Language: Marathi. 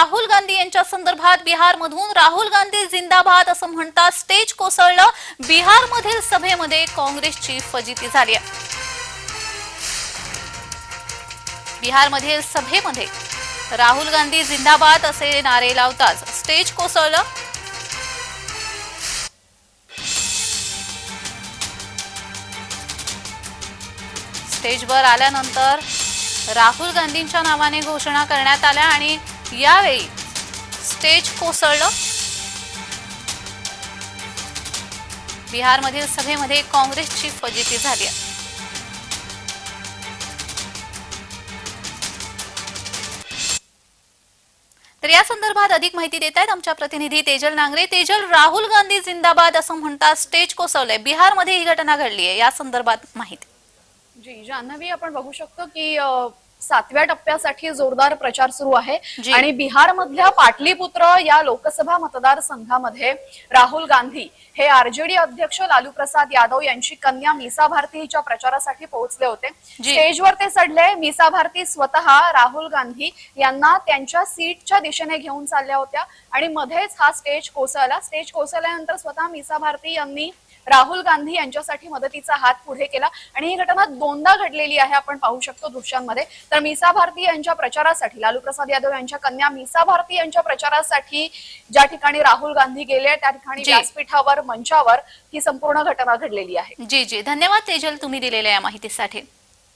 राहुल गांधी यांच्या संदर्भात बिहारमधून. राहुल गांधी जिंदाबाद असं म्हणता स्टेज कोसळलं. बिहारमधील सभेमध्ये काँग्रेसची फजिती झाली आहे. बिहारमधील सभेमध्ये राहुल गांधी जिंदाबाद असे नारे लावताच स्टेज कोसळलं. स्टेजवर आल्यानंतर राहुल गांधींच्या नावाने घोषणा करण्यात आल्या आणि यावेळी स्टेज कोसळलं. बिहारमधील सभेमध्ये काँग्रेसची फजिती झाली. आहे तर या संदर्भात अधिक माहिती देत आहेत आमच्या प्रतिनिधी तेजल नांगरे. तेजल राहुल गांधी जिंदाबाद असं म्हणतात स्टेज कोसळलंय. बिहारमध्ये ही घटना घडली आहे या संदर्भात माहिती. जी जान्हवी आपण बघू शकतो की सातव्या टप्प्यासाठी जोरदार प्रचार सुरू आहे. आणि बिहारमधल्या पाटलीपुत्र या लोकसभा मतदारसंघामध्ये राहुल गांधी हे आरजेडी अध्यक्ष लालू प्रसाद यादव यांची कन्या मीसा भारती हिच्या प्रचारासाठी पोहोचले होते. स्टेजवर ते चढले. मीसा भारती स्वतः राहुल गांधी यांना त्यांच्या सीटच्या दिशेने घेऊन चालल्या होत्या. आणि मध्येच हा स्टेज कोसळला. स्टेज कोसळल्यानंतर स्वतः मीसा भारती यांनी राहुल गांधी यांच्यासाठी मदतीचा हात पुढे केला. आणि ही घटना दोनदा घडलेली आहे. आपण पाहू शकतो दृश्यांमध्ये. तर मीसा भारती यांच्या प्रचारासाठी लालू प्रसाद यादव यांच्या कन्या मीसा भारती यांच्या प्रचारासाठी ज्या ठिकाणी राहुल गांधी गेले त्या ठिकाणी. व्यासपीठावर मंचावर ही संपूर्ण घटना घडलेली आहे. जी जी. धन्यवाद तेजल तुम्ही दिलेल्या या माहितीसाठी.